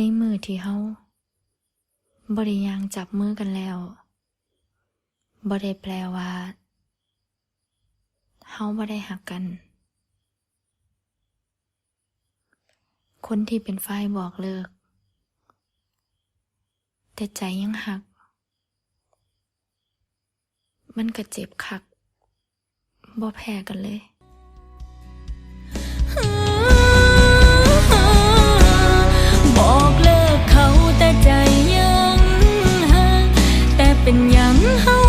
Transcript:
ในมือที่เฮาบ่ได้ยางจับมือกันแล้วบ่ได้แปลว่าเฮาบ่ได้หักกัน คนที่เป็นฝ่ายบอกเลิก แต่ใจยังหัก มันก็เจ็บคักบ่แพ้กันเลย how